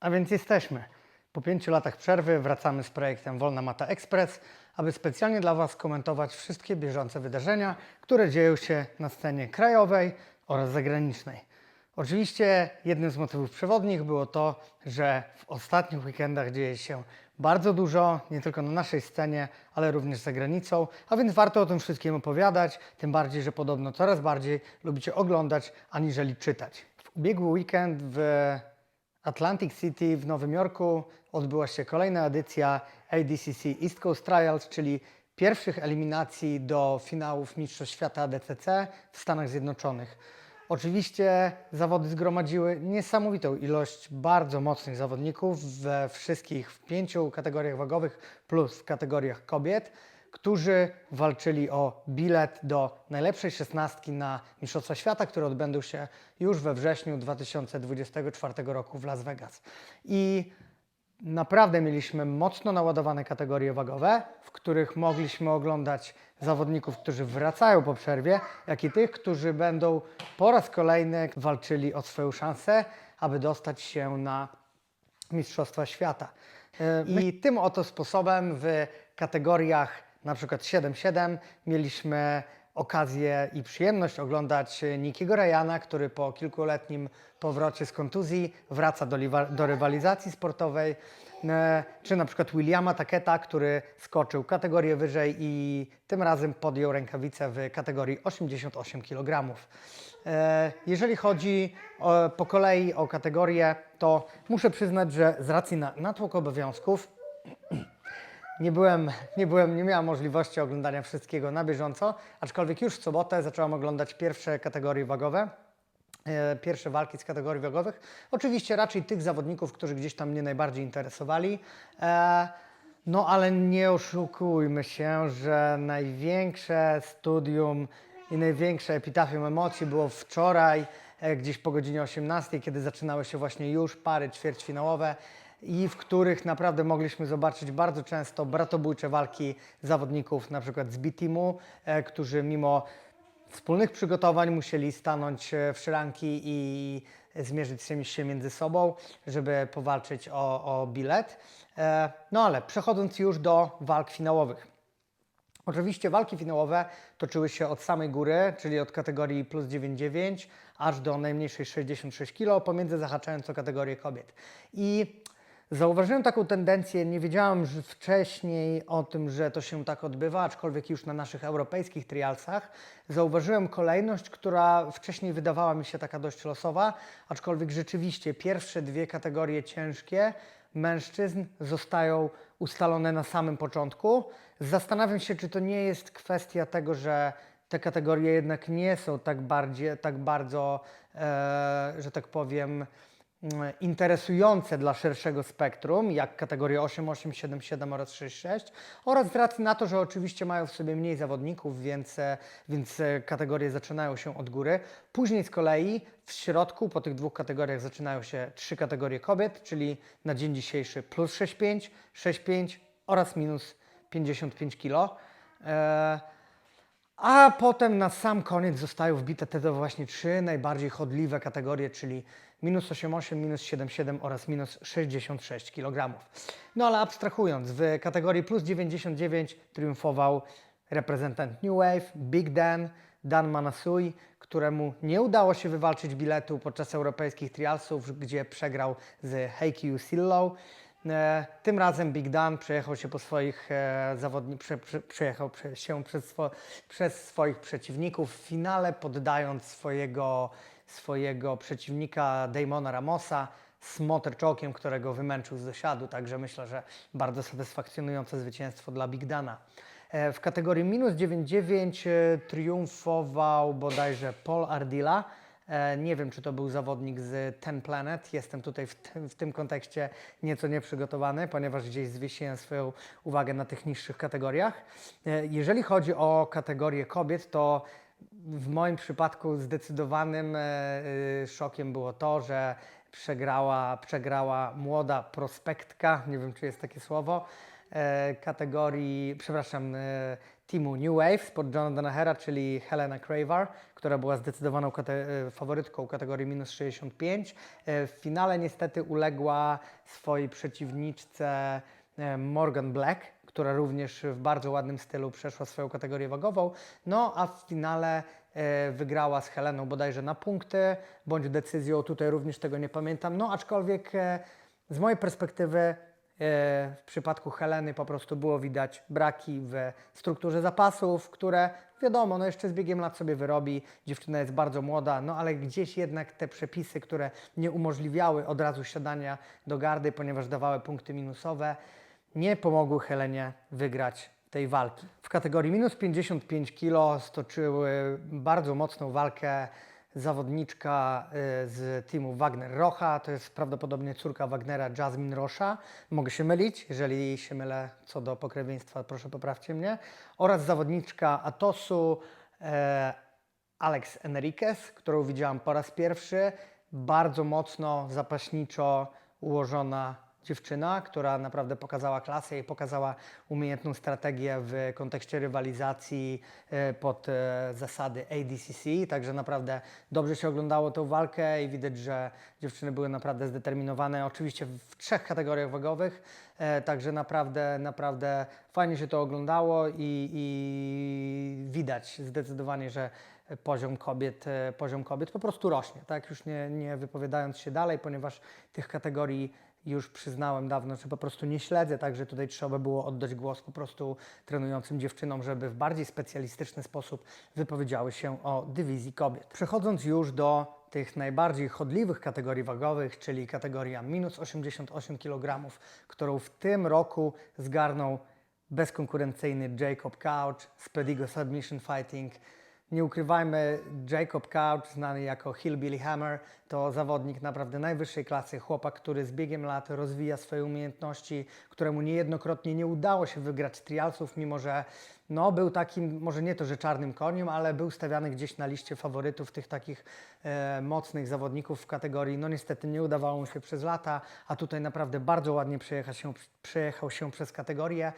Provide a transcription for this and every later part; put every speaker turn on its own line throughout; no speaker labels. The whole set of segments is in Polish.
A więc jesteśmy. Po pięciu latach przerwy wracamy z projektem Wolna Mata Express, aby specjalnie dla Was komentować wszystkie bieżące wydarzenia, które dzieją się na scenie krajowej oraz zagranicznej. Oczywiście jednym z motywów przewodnich było to, że w ostatnich weekendach dzieje się bardzo dużo, nie tylko na naszej scenie, ale również za granicą, a więc warto o tym wszystkim opowiadać, tym bardziej, że podobno coraz bardziej lubicie oglądać aniżeli czytać. W ubiegły weekend w Atlantic City w Nowym Jorku odbyła się kolejna edycja ADCC East Coast Trials, czyli pierwszych eliminacji do finałów Mistrzostw Świata ADCC w Stanach Zjednoczonych. Oczywiście zawody zgromadziły niesamowitą ilość bardzo mocnych zawodników we wszystkich w pięciu kategoriach wagowych plus w kategoriach kobiet, którzy walczyli o bilet do najlepszej szesnastki na Mistrzostwa Świata, które odbędą się już we wrześniu 2024 roku w Las Vegas. I Naprawdę mieliśmy mocno naładowane kategorie wagowe, w których mogliśmy oglądać zawodników, którzy wracają po przerwie, jak i tych, którzy będą po raz kolejny walczyli o swoją szansę, aby dostać się na Mistrzostwa Świata. E, I tym oto sposobem w kategoriach na przykład 7-7 mieliśmy okazję i przyjemność oglądać Nikiego Ryana, który po kilkuletnim powrocie z kontuzji wraca do, do rywalizacji sportowej, e, czy na przykład Williama Taketa, który skoczył kategorię wyżej i tym razem podjął rękawicę w kategorii 88 kg. E, Jeżeli chodzi o, po kolei o kategorię, to muszę przyznać, że z racji na natłok obowiązków nie byłem, nie byłem, nie miałem możliwości oglądania wszystkiego na bieżąco, aczkolwiek już w sobotę zacząłem oglądać pierwsze kategorie wagowe, e, pierwsze walki z kategorii wagowych. Oczywiście raczej tych zawodników, którzy gdzieś tam mnie najbardziej interesowali. E, No ale nie oszukujmy się, że największe studium i największe epitafium emocji było wczoraj, e, gdzieś po godzinie 18, kiedy zaczynały się właśnie już pary ćwierćfinałowe i w których naprawdę mogliśmy zobaczyć bardzo często bratobójcze walki zawodników na przykład z B-Teamu, e, którzy mimo wspólnych przygotowań musieli stanąć e, w szranki i zmierzyć się- między sobą, żeby powalczyć o, o bilet. E, No ale przechodząc już do walk finałowych. Oczywiście walki finałowe toczyły się od samej góry, czyli od kategorii plus 9,9 aż do najmniejszej 66 kg, pomiędzy zahaczając o kategorię kobiet. I zauważyłem taką tendencję, nie wiedziałem wcześniej o tym, że to się tak odbywa, aczkolwiek już na naszych europejskich trialsach zauważyłem kolejność, która wcześniej wydawała mi się taka dość losowa, aczkolwiek rzeczywiście pierwsze dwie kategorie ciężkie mężczyzn zostają ustalone na samym początku. Zastanawiam się, czy to nie jest kwestia tego, że te kategorie jednak nie są tak, bardziej, tak bardzo, e, że tak powiem, interesujące dla szerszego spektrum, jak kategorie 8, 8, 7, 7 oraz 6, 6 oraz z racji na to, że oczywiście mają w sobie mniej zawodników, więc, e, więc e, kategorie zaczynają się od góry. Później z kolei w środku po tych dwóch kategoriach zaczynają się trzy kategorie kobiet, czyli na dzień dzisiejszy plus 6,5, 6,5 oraz minus 55 kg. E, a potem na sam koniec zostają wbite te właśnie trzy najbardziej chodliwe kategorie, czyli minus 8,8, minus 7,7 oraz minus 66 kg. No ale abstrahując, w kategorii plus 99 triumfował reprezentant New Wave, Big Dan, Dan Manasui, któremu nie udało się wywalczyć biletu podczas europejskich trialsów, gdzie przegrał z Heikyu Sillow. E, Tym razem Big Dan przejechał się po swoich e, zawodnikach, prze, prze, przejechał prze, się przez, przez swoich przeciwników w finale, poddając swojego, swojego przeciwnika Damona Ramosa smoter czołkiem, którego wymęczył z dosiadu. Także myślę, że bardzo satysfakcjonujące zwycięstwo dla Big Dana. E, W kategorii minus 9,9 e, triumfował bodajże Paul Ardila. E, Nie wiem, czy to był zawodnik z Ten Planet. Jestem tutaj w tym, w tym kontekście nieco nieprzygotowany, ponieważ gdzieś zwiesiłem swoją uwagę na tych niższych kategoriach. E, Jeżeli chodzi o kategorię kobiet, to w moim przypadku zdecydowanym e, szokiem było to, że przegrała, przegrała młoda prospektka, nie wiem czy jest takie słowo, kategorii, przepraszam, teamu New Wave spod Jonathana Hera, czyli Helena Cravar, która była zdecydowaną kate- e, faworytką kategorii minus 65. E, W finale niestety uległa swojej przeciwniczce e, Morgan Black, która również w bardzo ładnym stylu przeszła swoją kategorię wagową. No a w finale wygrała z Heleną bodajże na punkty, bądź decyzją, tutaj również tego nie pamiętam. No aczkolwiek z mojej perspektywy w przypadku Heleny po prostu było widać braki w strukturze zapasów, które wiadomo, no jeszcze z biegiem lat sobie wyrobi. Dziewczyna jest bardzo młoda, no ale gdzieś jednak te przepisy, które nie umożliwiały od razu siadania do gardy, ponieważ dawały punkty minusowe, nie pomogły Helenie wygrać tej walki. W kategorii minus 55 kg stoczyły bardzo mocną walkę zawodniczka y, z teamu Wagner Rocha, to jest prawdopodobnie córka Wagnera Jasmine Rosza. Mogę się mylić, jeżeli się mylę co do pokrewieństwa, proszę poprawcie mnie. Oraz zawodniczka Atosu e, Alex Enriquez, którą widziałam po raz pierwszy. Bardzo mocno, zapaśniczo ułożona dziewczyna, która naprawdę pokazała klasę i pokazała umiejętną strategię w kontekście rywalizacji e, pod e, zasady ADCC, także naprawdę dobrze się oglądało tą walkę i widać, że dziewczyny były naprawdę zdeterminowane, oczywiście w trzech kategoriach wagowych, e, także naprawdę, naprawdę fajnie się to oglądało i, i widać zdecydowanie, że poziom kobiet, poziom kobiet po prostu rośnie, tak? Już nie, nie wypowiadając się dalej, ponieważ tych kategorii już przyznałem dawno, że po prostu nie śledzę, także tutaj trzeba było oddać głos po prostu trenującym dziewczynom, żeby w bardziej specjalistyczny sposób wypowiedziały się o dywizji kobiet. Przechodząc już do tych najbardziej chodliwych kategorii wagowych, czyli kategoria minus 88 kg, którą w tym roku zgarnął bezkonkurencyjny Jacob Couch z Pedigo Submission Fighting. Nie ukrywajmy, Jacob Couch, znany jako Hillbilly Hammer, to zawodnik naprawdę najwyższej klasy, chłopak, który z biegiem lat rozwija swoje umiejętności, któremu niejednokrotnie nie udało się wygrać trialsów, mimo że no, był takim, może nie to, że czarnym koniem, ale był stawiany gdzieś na liście faworytów tych takich e, mocnych zawodników w kategorii. No niestety nie udawało mu się przez lata, a tutaj naprawdę bardzo ładnie przejechał się, przejechał się przez kategorię.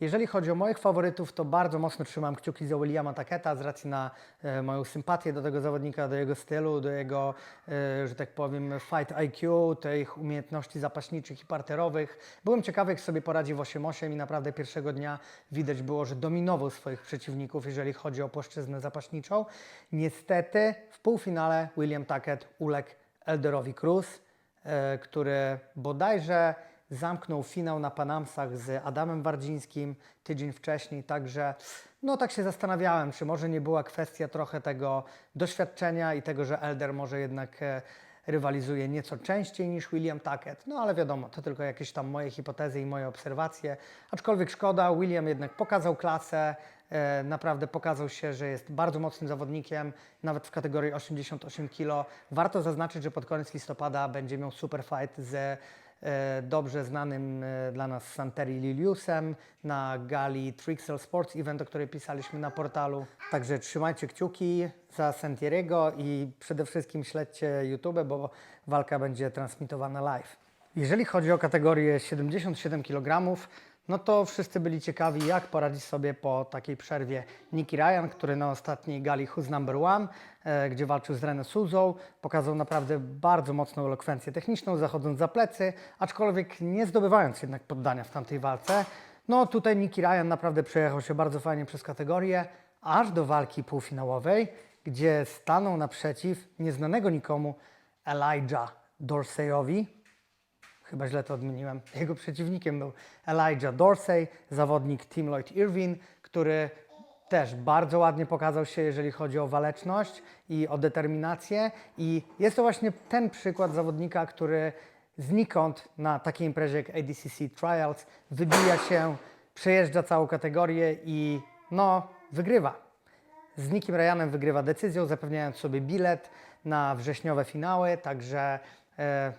Jeżeli chodzi o moich faworytów, to bardzo mocno trzymam kciuki za Williama Taketa z racji na e, moją sympatię do tego zawodnika, do jego stylu, do jego, e, że tak powiem, fight IQ, tych umiejętności zapaśniczych i parterowych. Byłem ciekawy, jak sobie poradzi w 8-8 i naprawdę pierwszego dnia widać było, że dominował swoich przeciwników, jeżeli chodzi o płaszczyznę zapaśniczą. Niestety w półfinale William Taket uległ Elderowi Cruz, e, który bodajże zamknął finał na Panamsach z Adamem Wardzińskim tydzień wcześniej, także no tak się zastanawiałem, czy może nie była kwestia trochę tego doświadczenia i tego, że Elder może jednak e, rywalizuje nieco częściej niż William Tackett. No ale wiadomo, to tylko jakieś tam moje hipotezy i moje obserwacje. Aczkolwiek szkoda, William jednak pokazał klasę, e, naprawdę pokazał się, że jest bardzo mocnym zawodnikiem, nawet w kategorii 88 kg. Warto zaznaczyć, że pod koniec listopada będzie miał super fight e, dobrze znanym e, dla nas Santeri Liliusem na gali Trixel Sports Event, o której pisaliśmy na portalu. Także trzymajcie kciuki za Santieriego i przede wszystkim śledźcie YouTube, bo walka będzie transmitowana live. Jeżeli chodzi o kategorię 77 kg, no to wszyscy byli ciekawi, jak poradzi sobie po takiej przerwie Nicky Ryan, który na ostatniej gali Who's Number One, e, gdzie walczył z René Suzą, pokazał naprawdę bardzo mocną elokwencję techniczną, zachodząc za plecy, aczkolwiek nie zdobywając jednak poddania w tamtej walce. No tutaj Nicky Ryan naprawdę przejechał się bardzo fajnie przez kategorię, aż do walki półfinałowej, gdzie stanął naprzeciw nieznanego nikomu Elijah Dorseyowi, chyba źle to odmieniłem. Jego przeciwnikiem był Elijah Dorsey, zawodnik Team Lloyd Irvin, który też bardzo ładnie pokazał się, jeżeli chodzi o waleczność i o determinację. I jest to właśnie ten przykład zawodnika, który znikąd na takiej imprezie jak ADCC Trials wybija się, przejeżdża całą kategorię i no, wygrywa. Z Nikim Ryanem wygrywa decyzją, zapewniając sobie bilet na wrześniowe finały, także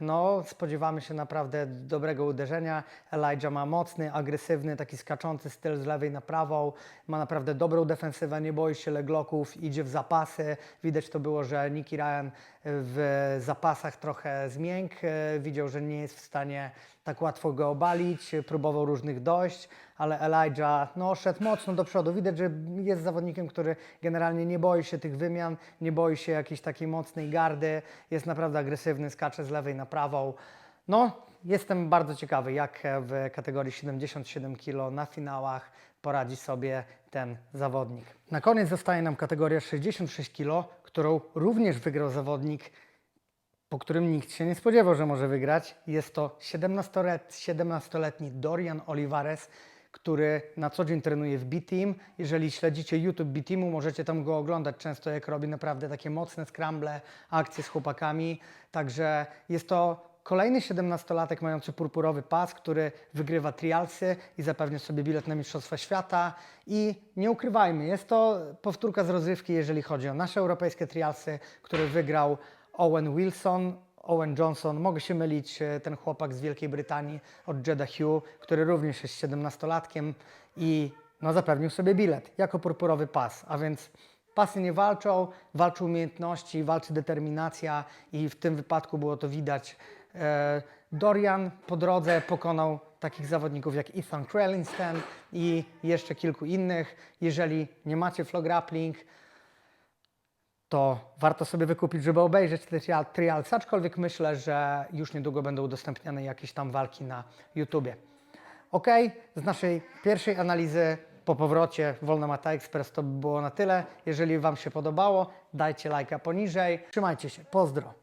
no, spodziewamy się naprawdę dobrego uderzenia. Elijah ma mocny, agresywny, taki skaczący styl z lewej na prawą, ma naprawdę dobrą defensywę, nie boi się legloków, idzie w zapasy. Widać to było, że Nicky Ryan w zapasach trochę zmiękł, e, widział, że nie jest w stanie tak łatwo go obalić, próbował różnych dojść, ale Elijah no, szedł mocno do przodu. Widać, że jest zawodnikiem, który generalnie nie boi się tych wymian, nie boi się jakiejś takiej mocnej gardy, jest naprawdę agresywny, skacze z lewej na prawą. No, jestem bardzo ciekawy, jak w kategorii 77 kg na finałach poradzi sobie ten zawodnik. Na koniec zostaje nam kategoria 66 kg, którą również wygrał zawodnik, po którym nikt się nie spodziewał, że może wygrać. Jest to 17-let- 17-letni Dorian Olivares, który na co dzień trenuje w B-Team. Jeżeli śledzicie YouTube B-Teamu, możecie tam go oglądać często, jak robi naprawdę takie mocne scramble, akcje z chłopakami. Także jest to kolejny 17-latek mający purpurowy pas, który wygrywa trialsy i zapewnia sobie bilet na Mistrzostwa Świata. I nie ukrywajmy, jest to powtórka z rozrywki, jeżeli chodzi o nasze europejskie trialsy, które wygrał Owen Wilson, Owen Johnson, mogę się mylić, e, ten chłopak z Wielkiej Brytanii od Jeda Hugh, który również jest 17-latkiem i no, zapewnił sobie bilet jako purpurowy pas, a więc pasy nie walczą, walczy umiejętności, walczy determinacja i w tym wypadku było to widać. E, Dorian po drodze pokonał takich zawodników jak Ethan Crelinsten i jeszcze kilku innych. Jeżeli nie macie flow grappling, to warto sobie wykupić, żeby obejrzeć te trial- trials, aczkolwiek myślę, że już niedługo będą udostępniane jakieś tam walki na YouTubie. Ok, z naszej pierwszej analizy po powrocie Wolna Mata Express to by było na tyle. Jeżeli Wam się podobało, dajcie lajka poniżej. Trzymajcie się, pozdro.